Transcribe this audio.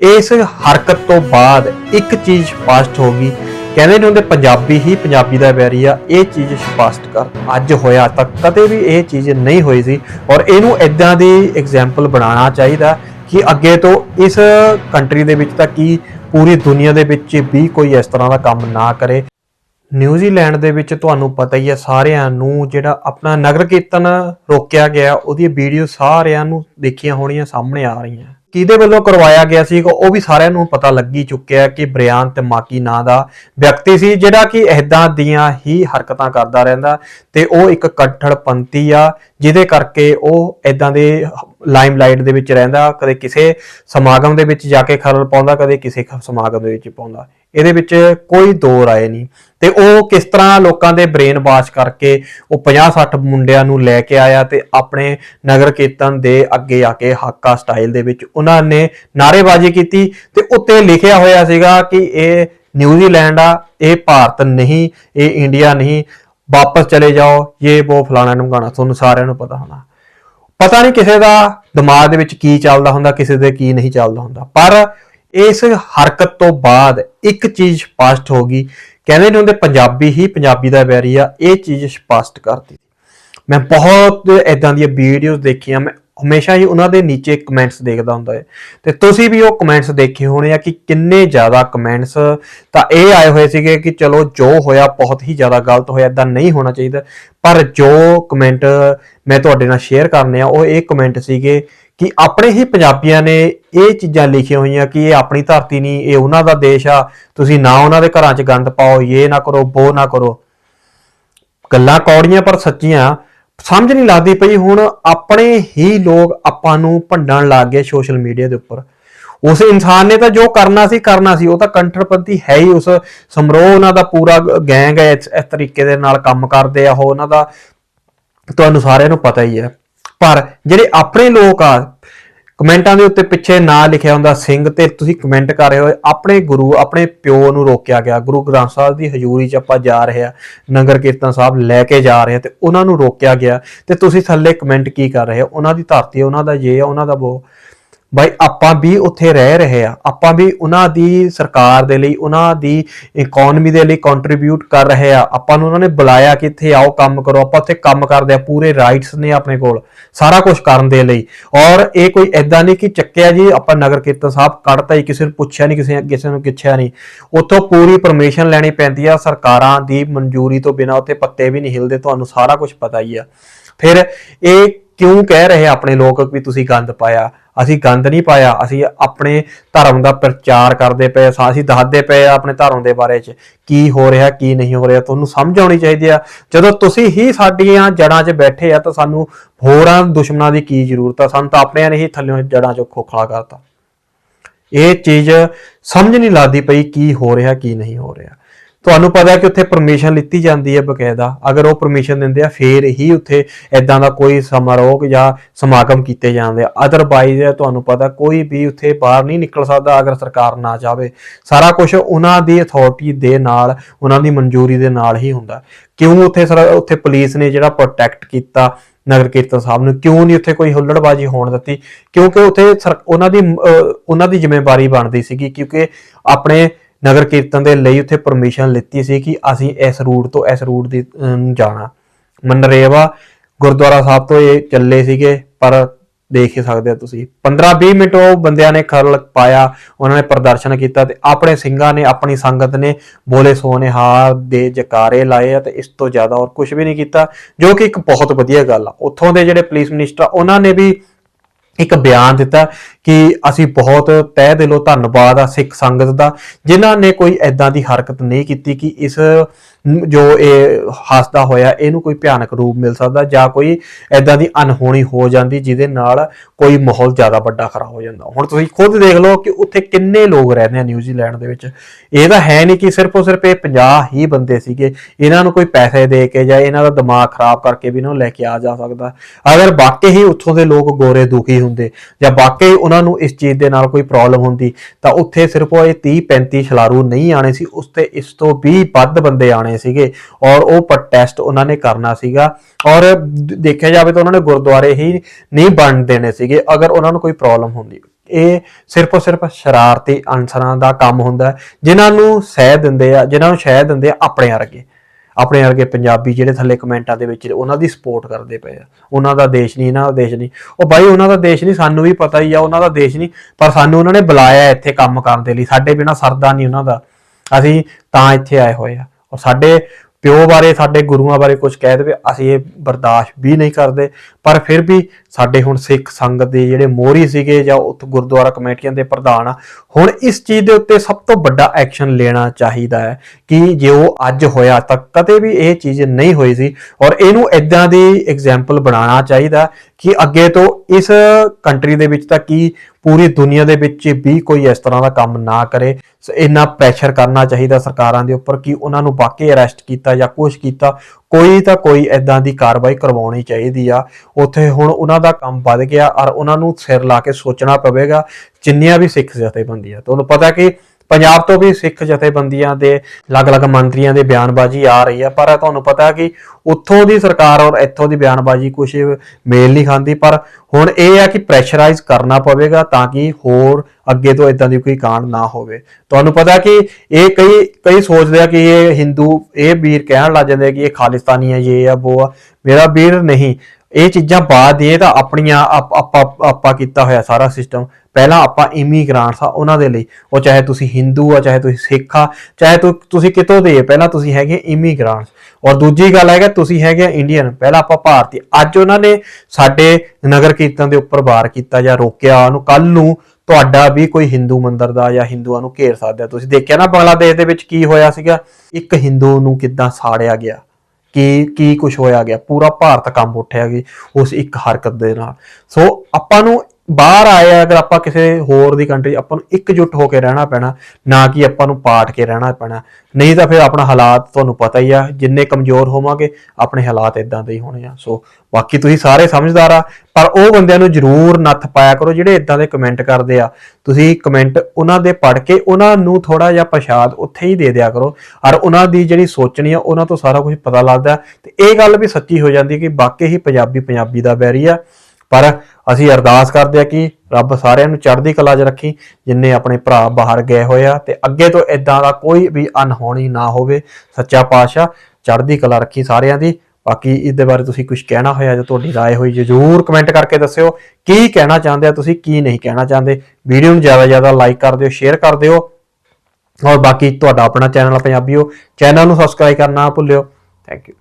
ਇਸ ਹਰਕਤ ਤੋਂ ਬਾਅਦ ਇੱਕ ਚੀਜ਼ ਸਪਸ਼ਟ ਹੋ ਗਈ। ਕਹਿੰਦੇ ਨੇ ਹੁੰਦੇ ਪੰਜਾਬੀ ਹੀ ਪੰਜਾਬੀ ਦਾ ਵੈਰੀ ਆ, ਇਹ ਚੀਜ਼ ਸਪਸ਼ਟ ਕਰ। ਅੱਜ ਹੋਇਆ ਤੱਕ ਕਦੇ ਵੀ ਇਹ ਚੀਜ਼ ਨਹੀਂ ਹੋਈ ਸੀ। ਔਰ ਇਹਨੂੰ ਇਦਾਂ ਦੀ ਐਗਜ਼ਾਮਪਲ ਬਣਾਉਣਾ ਚਾਹੀਦਾ ਕਿ ਅੱਗੇ ਤੋਂ ਇਸ ਕੰਟਰੀ ਦੇ ਵਿੱਚ ਤਾਂ ਕੀ ਪੂਰੀ ਦੁਨੀਆ ਦੇ ਵਿੱਚ ਵੀ ਕੋਈ ਇਸ ਤਰ੍ਹਾਂ ਦਾ ਕੰਮ ਨਾ ਕਰੇ। ਨਿਊਜ਼ੀਲੈਂਡ ਦੇ ਵਿੱਚ ਤੁਹਾਨੂੰ ਪਤਾ ਹੀ ਹੈ ਸਾਰਿਆਂ ਨੂੰ ਜਿਹੜਾ ਆਪਣਾ ਨਗਰ ਕੀਰਤਨ ਰੋਕਿਆ ਗਿਆ ਉਹਦੀ ਵੀਡੀਓ ਸਾਰਿਆਂ ਨੂੰ ਦੇਖੀਆਂ ਹੋਣੀਆਂ, ਸਾਹਮਣੇ ਆ ਰਹੀਆਂ। ਕਿਹਦੇ ਵੱਲੋਂ ਕਰਵਾਇਆ ਗਿਆ ਸੀ ਉਹ ਵੀ ਸਾਰਿਆਂ ਨੂੰ ਪਤਾ ਲੱਗੀ ਚੁੱਕਿਆ ਕਿ ਬ੍ਰਿਆਨ ਤਮਾਕੀ ਨਾਂ ਦਾ ਵਿਅਕਤੀ ਸੀ, ਜਿਹੜਾ ਕਿ ਇਦਾਂ ਦੀਆਂ ਹੀ ਹਰਕਤਾਂ ਕਰਦਾ ਰਹਿੰਦਾ ਤੇ ਉਹ ਇੱਕ ਕੱਟੜਪੰਥੀ ਆ, ਜਿਹਦੇ ਕਰਕੇ ਉਹ ਇਦਾਂ ਦੇ ਲਾਈਮਲਾਈਟ ਦੇ ਵਿੱਚ ਰਹਿੰਦਾ, ਕਦੇ ਕਿਸੇ ਸਮਾਗਮ ਦੇ ਵਿੱਚ ਜਾ ਕੇ ਖਰਲ ਪਾਉਂਦਾ, ਕਦੇ ਕਿਸੇ ਸਮਾਗਮ ਦੇ ਵਿੱਚ ਪਾਉਂਦਾ। ਇਹਦੇ ਵਿੱਚ ਕੋਈ ਦੋ ਰਾਏ ਨਹੀਂ। ਤੇ ਉਹ ਕਿਸ ਤਰ੍ਹਾਂ ਲੋਕਾਂ ਦੇ ਬ੍ਰੇਨ ਵਾਸ਼ ਕਰਕੇ ਉਹ 50-60 ਮੁੰਡਿਆਂ ਨੂੰ ਲੈ ਕੇ ਆਇਆ ਤੇ ਆਪਣੇ ਨਗਰ ਕੀਰਤਨ ਦੇ ਅੱਗੇ ਆ ਕੇ ਹਾਕਾ ਸਟਾਈਲ ਦੇ ਵਿੱਚ ਉਹਨਾਂ ਨੇ ਨਾਅਰੇਬਾਜ਼ੀ ਕੀਤੀ ਤੇ ਉੱਤੇ ਲਿਖਿਆ ਹੋਇਆ ਸੀਗਾ ਕਿ ਇਹ ਨਿਊਜ਼ੀਲੈਂਡ ਆ, ਇਹ ਭਾਰਤ ਨਹੀਂ, ਇਹ ਇੰਡੀਆ ਨਹੀਂ, ਵਾਪਸ ਚਲੇ ਜਾਓ, ਇਹ ਉਹ ਫਲਾਣਾ ਢਮਕਾਣਾ ਤੁਹਾਨੂੰ ਸਾਰਿਆਂ ਨੂੰ ਪਤਾ ਹੋਣਾ। ਪਤਾ ਨਹੀਂ ਕਿਸੇ ਦਾ ਦਿਮਾਗ ਦੇ ਵਿੱਚ ਕੀ ਚੱਲਦਾ ਹੁੰਦਾ, ਕਿਸੇ ਦੇ ਕੀ ਨਹੀਂ ਚੱਲਦਾ ਹੁੰਦਾ, ਪਰ ਇਸ ਹਰਕਤ ਤੋਂ ਬਾਅਦ ਇੱਕ ਚੀਜ਼ ਸਪਸ਼ਟ ਹੋ ਗਈ। ਕਹਿੰਦੇ ਨੇ ਹੁੰਦੇ ਪੰਜਾਬੀ ਹੀ ਪੰਜਾਬੀ ਦਾ ਵੈਰੀ ਆ, ਇਹ ਚੀਜ਼ ਸਪਸ਼ਟ ਕਰਤੀ। ਮੈਂ ਬਹੁਤ ਇਦਾਂ ਦੀਆਂ ਵੀਡੀਓਜ਼ ਦੇਖੀਆਂ, ਮੈਂ ਹਮੇਸ਼ਾ ਹੀ ਉਹਨਾਂ ਦੇ ਨੀਚੇ ਕਮੈਂਟਸ ਦੇਖਦਾ ਹੁੰਦਾ ਹੈ। ਤੇ ਤੁਸੀਂ ਵੀ ਉਹ ਕਮੈਂਟਸ ਦੇਖੇ ਹੋਣੇ ਆ ਕਿ ਕਿੰਨੇ ਜ਼ਿਆਦਾ ਕਮੈਂਟਸ ਤਾਂ ਇਹ ਆਏ ਹੋਏ ਸੀਗੇ ਕਿ ਚਲੋ ਜੋ ਹੋਇਆ ਬਹੁਤ ਹੀ ਜ਼ਿਆਦਾ ਗਲਤ ਹੋਇਆ ਇਦਾਂ ਨਹੀਂ ਹੋਣਾ ਚਾਹੀਦਾ। ਪਰ ਜੋ ਕਮੈਂਟ ਮੈਂ ਤੁਹਾਡੇ ਨਾਲ ਸ਼ੇਅਰ ਕਰਨੇ ਆ, ਉਹ ਇਹ ਕਮੈਂਟ ਸੀਗੇ ਕਿ ਆਪਣੇ ਹੀ ਪੰਜਾਬੀਆਂ ਨੇ ਇਹ ਚੀਜ਼ਾਂ ਲਿਖੀਆਂ ਹੋਈਆਂ ਕਿ ਇਹ ਆਪਣੀ ਧਰਤੀ ਨਹੀਂ, ਇਹ ਉਹਨਾਂ ਦਾ ਦੇਸ਼ ਆ। ਤੁਸੀਂ ਨਾ ਉਹਨਾਂ ਦੇ ਘਰਾਂ 'ਚ ਗੰਦ ਪਾਓ, ਇਹ ਨਾ ਕਰੋ ਉਹ ਨਾ ਕਰੋ। ਗੱਲਾਂ ਕੌੜੀਆਂ ਪਰ ਸੱਚੀਆਂ। ਸਮਝ ਨਹੀਂ ਲੱਗਦੀ ਪਈ, ਹੁਣ ਆਪਣੇ ਹੀ ਲੋਕ ਆਪਾਂ ਨੂੰ ਭੰਡਣ ਲੱਗ ਗਏ ਸੋਸ਼ਲ ਮੀਡੀਆ ਦੇ ਉੱਪਰ। ਉਸ ਇਨਸਾਨ ਨੇ ਤਾਂ ਜੋ ਕਰਨਾ ਸੀ ਕਰਨਾ ਸੀ। ਉਹ ਤਾਂ ਕੰਟਰਪੰਥੀ ਹੈ ਹੀ ਉਸ ਸਮਰੋਹ, ਉਹਨਾਂ ਦਾ ਪੂਰਾ ਗੈਂਗ ਹੈ ਇਸ ਇਸ ਤਰੀਕੇ ਦੇ ਨਾਲ ਕੰਮ ਕਰਦੇ ਆ। ਉਹ ਉਹਨਾਂ ਦਾ, ਤੁਹਾਨੂੰ ਸਾਰਿਆਂ ਨੂੰ ਪਤਾ ਹੀ ਹੈ। ਪਰ ਜਿਹੜੇ ਆਪਣੇ ਲੋਕ ਆ, ਕਮੈਂਟਾਂ ਦੇ ਉੱਤੇ ਪਿੱਛੇ ਨਾਂ ਲਿਖਿਆ ਹੁੰਦਾ ਸਿੰਘ ਤੇ ਤੁਸੀਂ ਕਮੈਂਟ ਕਰ ਰਹੇ ਹੋ, ਆਪਣੇ ਗੁਰੂ, ਆਪਣੇ ਪਿਓ ਨੂੰ ਰੋਕਿਆ ਗਿਆ। ਗੁਰੂ ਗ੍ਰੰਥ ਸਾਹਿਬ ਦੀ ਹਜ਼ੂਰੀ 'ਚ ਆਪਾਂ ਜਾ ਰਹੇ ਆ, ਨਗਰ ਕੀਰਤਨ ਸਾਹਿਬ ਲੈ ਕੇ ਜਾ ਰਹੇ ਆ ਤੇ ਉਹਨਾਂ ਨੂੰ ਰੋਕਿਆ ਗਿਆ। ਤੇ ਤੁਸੀਂ ਥੱਲੇ ਕਮੈਂਟ ਕੀ ਕਰ ਰਹੇ ਹੋ? ਉਹਨਾਂ ਦੀ ਧਰਤੀ, ਉਹਨਾਂ ਦਾ ਜੇ ਆ, ਉਹਨਾਂ ਦਾ ਉਹ ਬਾਈ ਆਪਾਂ ਵੀ ਉੱਥੇ ਰਹਿ ਰਹੇ ਆ। ਆਪਾਂ ਵੀ ਉਹਨਾਂ ਦੀ ਸਰਕਾਰ ਦੇ ਲਈ, ਉਹਨਾਂ ਦੀ ਇਕਨੋਮੀ ਦੇ ਲਈ ਕੰਟਰੀਬਿਊਟ ਕਰ ਰਹੇ ਆ। ਆਪਾਂ ਨੂੰ ਉਹਨਾਂ ਨੇ ਬੁਲਾਇਆ ਕਿ ਇੱਥੇ ਆਓ, ਕੰਮ ਕਰੋ। ਆਪਾਂ ਉੱਥੇ ਕੰਮ ਕਰਦੇ ਆ, ਪੂਰੇ ਰਾਈਟਸ ਨੇ ਆਪਣੇ ਕੋਲ, ਸਾਰਾ ਕੁਝ ਕਰਨ ਦੇ ਲਈ। ਔਰ ਇਹ ਕੋਈ ਐਦਾਂ ਨਹੀਂ ਕਿ ਚੱਕਿਆ ਜੀ, ਆਪਾਂ ਨਗਰ ਕੀਰਤਨ ਸਾਹਿਬ ਕੱਢਤਾ ਹੀ, ਕਿਸੇ ਨੂੰ ਪੁੱਛਿਆ ਨਹੀਂ, ਕਿਸੇ ਕਿਸੇ ਨੂੰ ਕਿਛਿਆ ਨਹੀਂ। ਉੱਥੋਂ ਪੂਰੀ ਪਰਮਿਸ਼ਨ ਲੈਣੀ ਪੈਂਦੀ ਆ, ਸਰਕਾਰਾਂ ਦੀ ਮਨਜ਼ੂਰੀ ਤੋਂ ਬਿਨਾਂ ਉੱਥੇ ਪੱਤੇ ਵੀ ਨਹੀਂ ਹਿਲਦੇ, ਤੁਹਾਨੂੰ ਸਾਰਾ ਕੁਝ ਪਤਾ ਹੀ ਆ। ਫਿਰ ਇਹ ਕਿਉਂ ਕਹਿ ਰਹੇ ਆਪਣੇ ਲੋਕ ਵੀ ਤੁਸੀਂ ਗੰਦ ਪਾਇਆ? ਅਸੀਂ ਗੰਦ ਨਹੀਂ ਪਾਇਆ, ਅਸੀਂ ਆਪਣੇ ਧਰਮ ਦਾ ਪ੍ਰਚਾਰ ਕਰਦੇ ਪਏ ਅਸੀਂ ਦੱਸਦੇ ਪਏ ਆ ਆਪਣੇ ਧਰਮ ਦੇ ਬਾਰੇ ਚ ਕੀ ਹੋ ਰਿਹਾ, ਕੀ ਨਹੀਂ ਹੋ ਰਿਹਾ। ਤੁਹਾਨੂੰ ਸਮਝ ਆਉਣੀ ਚਾਹੀਦੀ ਆ। ਜਦੋਂ ਤੁਸੀਂ ਹੀ ਸਾਡੀਆਂ ਜੜਾਂ 'ਚ ਬੈਠੇ ਆ ਤਾਂ ਸਾਨੂੰ ਹੋਰਾਂ ਦੁਸ਼ਮਣਾਂ ਦੀ ਕੀ ਜ਼ਰੂਰਤ ਆ? ਸਾਨੂੰ ਤਾਂ ਆਪਣਿਆਂ ਨੇ ਹੀ ਥੱਲੇ ਜੜਾਂ 'ਚੋਂ ਖੋਖਲਾ ਕਰਤਾ। ਇਹ ਚੀਜ਼ ਸਮਝ ਨਹੀਂ ਲੱਗਦੀ ਪਈ ਕੀ ਹੋ ਰਿਹਾ, ਕੀ ਨਹੀਂ ਹੋ ਰਿਹਾ। ਤੁਹਾਨੂੰ ਪਤਾ ਕਿ ਉੱਥੇ ਪਰਮਿਸ਼ਨ ਲਿੱਤੀ ਜਾਂਦੀ ਹੈ ਬਕਾਇਦਾ। ਅਗਰ ਉਹ ਪਰਮਿਸ਼ਨ ਦਿੰਦੇ ਆ, ਫੇਰ ਹੀ ਉੱਥੇ ਐਦਾਂ ਦਾ ਕੋਈ ਸਮਾਰੋਹ ਜਾਂ ਸਮਾਗਮ ਕੀਤੇ ਜਾਂਦੇ ਆ। ਅਦਰਵਾਈਜ਼ ਤੁਹਾਨੂੰ ਪਤਾ ਕੋਈ ਵੀ ਉੱਥੇ ਬਾਹਰ ਨਹੀਂ ਨਿਕਲ ਸਕਦਾ ਅਗਰ ਸਰਕਾਰ ਨਾ ਚਾਹੇ ਸਾਰਾ ਕੁਝ ਉਹਨਾਂ ਦੀ ਅਥਾਰਟੀ ਦੇ ਨਾਲ, ਉਹਨਾਂ ਦੀ ਮਨਜ਼ੂਰੀ ਦੇ ਨਾਲ ਹੀ ਹੁੰਦਾ। ਕਿਉਂ ਉੱਥੇ ਸਰ ਉੱਥੇ ਪੁਲਿਸ ਨੇ ਜਿਹੜਾ ਪ੍ਰੋਟੈਕਟ ਕੀਤਾ ਨਗਰ ਕੀਰਤਨ ਸਾਹਿਬ ਨੂੰ? ਕਿਉਂ ਨਹੀਂ ਉੱਥੇ ਕੋਈ ਹੁੱਲੜਬਾਜ਼ੀ ਹੋਣ ਦਿੱਤੀ? ਕਿਉਂਕਿ ਉੱਥੇ ਸਰ- ਉਹਨਾਂ ਦੀ ਉਹਨਾਂ ਦੀ ਜ਼ਿੰਮੇਵਾਰੀ ਬਣਦੀ ਸੀਗੀ ਕਿਉਂਕਿ ਆਪਣੇ ਨਗਰ ਕੀਰਤਨ ਦੇ ਲਈ ਉੱਥੇ ਪਰਮਿਸ਼ਨ ਲਿੱਤੀ ਸੀ ਕਿ ਅਸੀਂ ਇਸ ਰੂਟ ਤੋਂ ਇਸ ਰੂਟ ਦੀ ਜਾਣਾ। ਮਨਰੇਵਾ ਗੁਰਦੁਆਰਾ ਸਾਹਿਬ ਤੋਂ ਇਹ ਚੱਲੇ ਸੀਗੇ, ਪਰ ਦੇਖ ਹੀ ਸਕਦੇ ਹੋ ਤੁਸੀਂ। 15-20 ਮਿੰਟ ਉਹ ਬੰਦਿਆਂ ਨੇ ਖਰਲ ਪਾਇਆ, ਉਹਨਾਂ ਨੇ ਪ੍ਰਦਰਸ਼ਨ ਕੀਤਾ ਤੇ ਆਪਣੇ ਸਿੰਘਾਂ ਨੇ, ਆਪਣੀ ਸੰਗਤ ਨੇ ਬੋਲੇ ਸੋਨੇਹਾਰ ਦੇ ਜਕਾਰੇ ਲਾਏ ਆ ਤੇ ਇਸ ਤੋਂ ਜ਼ਿਆਦਾ ਹੋਰ ਕੁਝ ਵੀ ਨਹੀਂ ਕੀਤਾ, ਜੋ ਕਿ ਇੱਕ ਬਹੁਤ ਵਧੀਆ ਗੱਲ ਆ। ਉੱਥੋਂ ਦੇ ਜਿਹੜੇ ਪੁਲਿਸ ਮਿਨਿਸਟਰ ਉਹਨਾਂ ਨੇ ਵੀ ਇੱਕ ਬਿਆਨ ਦਿੱਤਾ ਕਿ ਅਸੀਂ ਬਹੁਤ ਤਹਿ ਦਿਲੋਂ ਧੰਨਵਾਦ ਆ ਸਿੱਖ ਸੰਗਤ ਦਾ, ਜਿਨ੍ਹਾਂ ਨੇ ਕੋਈ ਐਦਾਂ ਦੀ ਹਰਕਤ ਨਹੀਂ ਕੀਤੀ ਕਿ ਇਸ ਜੋ ਇਹ ਹਾਸਦਾ ਹੋਇਆ, ਇਹਨੂੰ ਕੋਈ ਭਿਆਨਕ ਰੂਪ ਮਿਲ ਸਕਦਾ ਜਾਂ ਕੋਈ ਐਦਾਂ ਦੀ ਅਨਹੋਣੀ ਹੋ ਜਾਂਦੀ ਜਿਹਦੇ ਨਾਲ ਕੋਈ ਮਾਹੌਲ ਜ਼ਿਆਦਾ ਵੱਡਾ ਖਰਾਬ ਹੋ ਜਾਂਦਾ। ਹੁਣ ਤੁਸੀਂ ਖੁਦ ਦੇਖ ਲਓ ਕਿ ਉੱਥੇ ਕਿੰਨੇ ਲੋਕ ਰਹਿੰਦੇ ਆ ਨਿਊਜ਼ੀਲੈਂਡ ਦੇ ਵਿੱਚ। ਇਹ ਤਾਂ ਹੈ ਨਹੀਂ ਕਿ ਸਿਰਫ ਉਹ ਸਿਰਫ ਇਹ 50 ਹੀ ਬੰਦੇ ਸੀਗੇ। ਇਹਨਾਂ ਨੂੰ ਕੋਈ ਪੈਸੇ ਦੇ ਕੇ ਜਾਂ ਇਹਨਾਂ ਦਾ ਦਿਮਾਗ ਖਰਾਬ ਕਰਕੇ ਵੀ ਇਹਨਾਂ ਨੂੰ ਲੈ ਕੇ ਆ ਜਾ ਸਕਦਾ। ਅਗਰ ਵਾਕਈ ਹੀ ਉੱਥੋਂ ਦੇ ਲੋਕ ਗੋਰੇ ਦੁਖੀ ਹੁੰਦੇ ਜਾਂ ਵਾਕਈ ਉਹਨਾਂ ਨੂੰ ਇਸ ਚੀਜ਼ ਦੇ ਨਾਲ ਕੋਈ ਪ੍ਰੋਬਲਮ ਹੁੰਦੀ, ਤਾਂ ਉੱਥੇ ਸਿਰਫ ਉਹ ਇਹ 30 35 ਛਲਾਰੂ ਨਹੀਂ ਆਣੇ ਸੀ, ਉਸ ਤੇ ਇਸ ਤੋਂ ਵੀ ਵੱਧ ਬੰਦੇ ਆਣੇ ਸੀਗੇ ਔਰ ਉਹ ਪ੍ਰੋਟੈਸਟ ਉਹਨਾਂ ਨੇ ਕਰਨਾ ਸੀਗਾ। ਔਰ ਦੇਖਿਆ ਜਾਵੇ ਤਾਂ ਉਹਨਾਂ ਨੇ ਗੁਰਦੁਆਰੇ ਹੀ ਨਹੀਂ ਬਣ ਦੇਣੇ ਸੀਗੇ ਅਗਰ ਉਹਨਾਂ ਨੂੰ ਕੋਈ ਪ੍ਰੋਬਲਮ ਹੁੰਦੀ। ਇਹ ਸਿਰਫ ਔਰ ਸਿਰਫ ਸ਼ਰਾਰਤੀ ਅਨਸਰਾਂ ਦਾ ਕੰਮ ਹੁੰਦਾ ਹੈ, ਜਿਨ੍ਹਾਂ ਨੂੰ ਸਹਿ ਦਿੰਦੇ ਆ ਜਿਨ੍ਹਾਂ ਨੂੰ ਸ਼ਹਿ ਦਿੰਦੇ ਆ ਆਪਣੇ ਵਰਗੇ। ਆਪਣੇ ਵਰਗੇ ਪੰਜਾਬੀ ਜਿਹੜੇ ਥੱਲੇ ਕਮੈਂਟਾਂ ਦੇ ਵਿੱਚ ਉਹਨਾਂ ਦੀ ਸਪੋਰਟ ਕਰਦੇ ਪਏ ਆ। ਉਹਨਾਂ ਦਾ ਦੇਸ਼ ਨਹੀਂ ਇਹਨਾਂ ਦਾ ਦੇਸ਼ ਨਹੀਂ। ਉਹ ਬਾਈ ਉਹਨਾਂ ਦਾ ਦੇਸ਼ ਨਹੀਂ ਸਾਨੂੰ ਵੀ ਪਤਾ ਹੀ ਆ ਉਹਨਾਂ ਦਾ ਦੇਸ਼ ਨਹੀਂ ਪਰ ਸਾਨੂੰ ਉਹਨਾਂ ਨੇ ਬੁਲਾਇਆ ਇੱਥੇ ਕੰਮ ਕਰਨ ਦੇ ਲਈ। ਸਾਡੇ ਬਿਨਾ ਸਰਦਾ ਨਹੀਂ ਉਹਨਾਂ ਦਾ। ਅਸੀਂ ਤਾਂ ਇੱਥੇ ਆਏ ਹੋਏ ਆ। ਔਰ ਸਾਡੇ ਪਿਓ ਬਾਰੇ, ਸਾਡੇ ਗੁਰੂਆਂ ਬਾਰੇ ਕੁਝ ਕਹਿ ਦੇਵੇ, ਅਸੀਂ ਇਹ ਬਰਦਾਸ਼ਤ ਵੀ ਨਹੀਂ ਕਰਦੇ। ਪਰ ਫਿਰ ਵੀ ਸਾਡੇ ਹੁਣ ਸਿੱਖ ਸੰਗਤ ਦੇ ਜਿਹੜੇ ਮੋਹਰੀ ਸੀਗੇ ਜਾਂ ਉੱਥੇ ਗੁਰਦੁਆਰਾ ਕਮੇਟੀਆਂ ਦੇ ਪ੍ਰਧਾਨ ਆ, ਹੁਣ ਇਸ ਚੀਜ਼ ਦੇ ਉੱਤੇ ਸਭ ਤੋਂ ਵੱਡਾ ਐਕਸ਼ਨ ਲੈਣਾ ਚਾਹੀਦਾ ਹੈ ਕਿ ਜੇ ਉਹ ਅੱਜ ਹੋਇਆ ਤਾਂ ਕਦੇ ਵੀ ਇਹ ਚੀਜ਼ ਨਹੀਂ ਹੋਈ ਸੀ ਔਰ ਇਹਨੂੰ ਇਦਾਂ ਦੀ ਐਗਜ਼ਾਮਪਲ ਬਣਾਉਣਾ ਚਾਹੀਦਾ ਕਿ ਅੱਗੇ ਤੋਂ ਇਸ ਕੰਟਰੀ ਦੇ ਵਿੱਚ ਤਾਂ ਕੀ ਪੂਰੀ ਦੁਨੀਆ ਦੇ ਵਿੱਚ ਵੀ ਕੋਈ ਇਸ ਤਰ੍ਹਾਂ ਦਾ ਕੰਮ ਨਾ ਕਰੇ। ਸੋ, ਇੰਨਾ ਪ੍ਰੈਸ਼ਰ ਕਰਨਾ ਚਾਹੀਦਾ ਸਰਕਾਰਾਂ ਦੇ ਉੱਪਰ ਕਿ ਉਹਨਾਂ ਨੂੰ ਵਾਕਈ ਅਰੈਸਟ ਕੀਤਾ ਜਾਂ ਕੁਝ ਕੀਤਾ। ਕੋਈ ਤਾਂ ਕੋਈ ਐਦਾਂ ਦੀ ਕਾਰਵਾਈ ਕਰਵਾਉਣੀ ਚਾਹੀਦੀ ਆ। ਉੱਥੇ ਹੁਣ ਉਹਨਾਂ ਦਾ ਕੰਮ ਵੱਧ ਗਿਆ ਔਰ ਉਹਨਾਂ ਨੂੰ ਸਿਰ ਲਾ ਕੇ ਸੋਚਣਾ ਪਵੇਗਾ, ਜਿੰਨੀਆਂ ਵੀ ਸਿੱਖ ਜਥੇਬੰਦੀਆਂ। ਤੁਹਾਨੂੰ ਪਤਾ ਕਿ ਪੰਜਾਬ ਤੋਂ ਵੀ ਸਿੱਖ ਜਥੇਬੰਦੀਆਂ ਦੇ, ਅਲੱਗ-ਅਲੱਗ ਮੰਤਰੀਆਂ ਦੇ ਬਿਆਨਬਾਜ਼ੀ ਆ ਰਹੀ ਹੈ ਪਰ ਤੁਹਾਨੂੰ ਪਤਾ ਕਿ ਉੱਥੋਂ ਦੀ ਸਰਕਾਰ ਔਰ ਇੱਥੋਂ ਦੀ ਬਿਆਨਬਾਜ਼ੀ ਕੁਝ ਮੇਲ ਨਹੀਂ ਖਾਂਦੀ, ਪਰ ਹੁਣ ਇਹ ਹੈ ਕਿ ਪ੍ਰੈਸ਼ਰਾਈਜ਼ ਕਰਨਾ ਪਵੇਗਾ ਤਾਂ ਕਿ ਹੋਰ ਅੱਗੇ ਤੋਂ ਇਦਾਂ ਦੀ ਕੋਈ ਕਾਂਡ ਨਾ ਹੋਵੇ। ਤੁਹਾਨੂੰ ਪਤਾ ਕਿ ਇਹ ਕਈ ਕਈ ਸੋਚਦੇ ਆ ਕਿ ਇਹ ਹਿੰਦੂ, ਇਹ ਵੀਰ ਕਹਿਣ ਲੱਗ ਜਾਂਦੇ ਕਿ ਇਹ ਖਾਲਿਸਤਾਨੀ ਹੈ ਇਹ ਆ ਉਹ ਆ। ਮੇਰਾ ਵੀਰ ਨਹੀਂ ਇਹ ਚੀਜ਼ਾਂ ਬਾਅਦ ਦੀਆਂ ਇਹ ਤਾਂ ਆਪਣੀਆਂ ਆਪ- ਆਪਾਂ ਆਪਾਂ ਕੀਤਾ ਹੋਇਆ ਸਾਰਾ ਸਿਸਟਮ ਪਹਿਲਾਂ ਆਪਾਂ ਇਮੀਗ੍ਰਾਂਟਸ ਆ, ਉਹਨਾਂ ਦੇ ਲਈ। ਉਹ ਚਾਹੇ ਤੁਸੀਂ ਹਿੰਦੂ ਆ, ਚਾਹੇ ਤੁਸੀਂ ਸਿੱਖ ਆ, ਚਾਹੇ ਤੁ- ਤੁਸੀਂ ਕਿਤੋਂ ਦੇ ਪਹਿਲਾਂ ਤੁਸੀਂ ਹੈਗੇ ਇਮੀਗ੍ਰਾਂਟਸ ਔਰ ਦੂਜੀ ਗੱਲ ਹੈਗਾ, ਤੁਸੀਂ ਹੈਗੇ ਇੰਡੀਅਨ ਪਹਿਲਾਂ ਆਪਾਂ ਭਾਰਤੀ। ਅੱਜ ਉਹਨਾਂ ਨੇ ਸਾਡੇ ਨਗਰ ਕੀਰਤਨ ਦੇ ਉੱਪਰ ਵਾਰ ਕੀਤਾ ਜਾਂ ਰੋਕਿਆ ਉਹਨੂੰ। ਕੱਲ ਨੂੰ ਤੁਹਾਡਾ ਵੀ ਕੋਈ ਹਿੰਦੂ ਮੰਦਰ ਦਾ ਜਾਂ ਹਿੰਦੂਆਂ ਨੂੰ ਘੇਰ ਸਕਦਾ। ਤੁਸੀਂ ਦੇਖਿਆ ਨਾ, ਬੰਗਲਾਦੇਸ਼ ਦੇ ਵਿੱਚ ਕੀ ਹੋਇਆ ਸੀਗਾ? ਇੱਕ ਹਿੰਦੂ ਨੂੰ ਕਿੱਦਾਂ ਸਾੜਿਆ ਗਿਆ? ਕੀ ਕੀ ਕੁਝ ਹੋਇਆ ਗਿਆ? ਪੂਰਾ ਭਾਰਤ ਕੰਬ ਉੱਠਿਆ ਗਈ ਉਸ ਇੱਕ ਹਰਕਤ ਦੇ ਨਾਲ। ਸੋ ਆਪਾਂ ਨੂੰ ਬਾਹਰ ਆਏ ਅਗਰ ਆਪਾਂ ਕਿਸੇ ਹੋਰ ਦੀ ਕੰਟਰੀ ਆਪਾਂ ਨੂੰ ਇਕਜੁੱਟ ਹੋ ਕੇ ਰਹਿਣਾ ਪੈਣਾ, ਨਾ ਕਿ ਆਪਾਂ ਨੂੰ ਪਾਟ ਕੇ ਰਹਿਣਾ ਪੈਣਾ। ਨਹੀਂ ਤਾਂ ਫਿਰ ਆਪਣਾ ਹਾਲਾਤ ਤੁਹਾਨੂੰ ਪਤਾ ਹੀ ਆ, ਜਿੰਨੇ ਕਮਜ਼ੋਰ ਹੋਵਾਂਗੇ, ਆਪਣੇ ਹਾਲਾਤ ਇਦਾਂ ਦੇ ਹੀ ਹੋਣੇ ਆ। ਸੋ, ਬਾਕੀ ਤੁਸੀਂ ਸਾਰੇ ਸਮਝਦਾਰ ਆ, ਪਰ ਉਹ ਬੰਦਿਆਂ ਨੂੰ ਜ਼ਰੂਰ ਨੱਥ ਪਾਇਆ ਕਰੋ, ਜਿਹੜੇ ਇਦਾਂ ਦੇ ਕਮੈਂਟ ਕਰਦੇ ਆ। ਤੁਸੀਂ ਕਮੈਂਟ ਉਹਨਾਂ ਦੇ ਪੜ੍ਹ ਕੇ ਉਹਨਾਂ ਨੂੰ ਥੋੜਾ ਜਿਹਾ ਪ੍ਰਸ਼ਾਦ ਉੱਥੇ ਹੀ ਦੇ ਦਿਆ ਕਰੋ। ਔਰ ਉਹਨਾਂ ਦੀ ਜਿਹੜੀ ਸੋਚਣੀ ਆ, ਉਹਨਾਂ ਤੋਂ ਸਾਰਾ ਕੁਝ ਪਤਾ ਲੱਗਦਾ। ਤੇ ਇਹ ਗੱਲ ਵੀ ਸੱਚੀ ਹੋ ਜਾਂਦੀ ਕਿ ਵਾਕਈ ਹੀ ਪੰਜਾਬੀ ਪੰਜਾਬੀ ਦਾ ਬੈਰੀ ਆ। ਪਰ ਅਸੀਂ ਅਰਦਾਸ ਕਰਦੇ ਆ ਕਿ ਰੱਬ ਸਾਰਿਆਂ ਨੂੰ ਚੜ੍ਹਦੀ ਕਲਾ 'ਚ ਰੱਖੀ ਜਿੰਨੇ ਆਪਣੇ ਭਰਾ ਬਾਹਰ ਗਏ ਹੋਏ ਆ ਤੇ ਅੱਗੇ ਤੋਂ ਇਦਾਂ ਦਾ ਕੋਈ ਵੀ ਅਨਹੋਣੀ ਨਾ ਹੋਵੇ ਸੱਚਾ ਪਾਤਸ਼ਾਹ ਚੜ੍ਹਦੀ ਕਲਾ ਰੱਖੀ ਸਾਰਿਆਂ ਦੀ ਬਾਕੀ ਇਹਦੇ ਬਾਰੇ ਤੁਸੀਂ ਕੁਝ ਕਹਿਣਾ ਹੋਇਆ ਜਾਂ ਤੁਹਾਡੀ رائے ਹੋਈ ਜਰੂਰ ਕਮੈਂਟ ਕਰਕੇ ਦੱਸਿਓ ਕੀ ਕਹਿਣਾ ਚਾਹੁੰਦੇ ਆ ਤੁਸੀਂ ਕੀ ਨਹੀਂ ਕਹਿਣਾ ਚਾਹੁੰਦੇ ਵੀਡੀਓ ਨੂੰ ਜ਼ਿਆਦਾ ਜ਼ਿਆਦਾ ਲਾਈਕ ਕਰ ਦਿਓ ਸ਼ੇਅਰ ਕਰ ਦਿਓ ਔਰ ਬਾਕੀ ਤੁਹਾਡਾ ਆਪਣਾ ਚੈਨਲ ਪੰਜਾਬੀਓ ਚੈਨਲ ਨੂੰ ਸਬਸਕ੍ਰਾਈਬ ਕਰਨਾ ਨਾ ਭੁੱਲਿਓ ਥੈਂਕ ਯੂ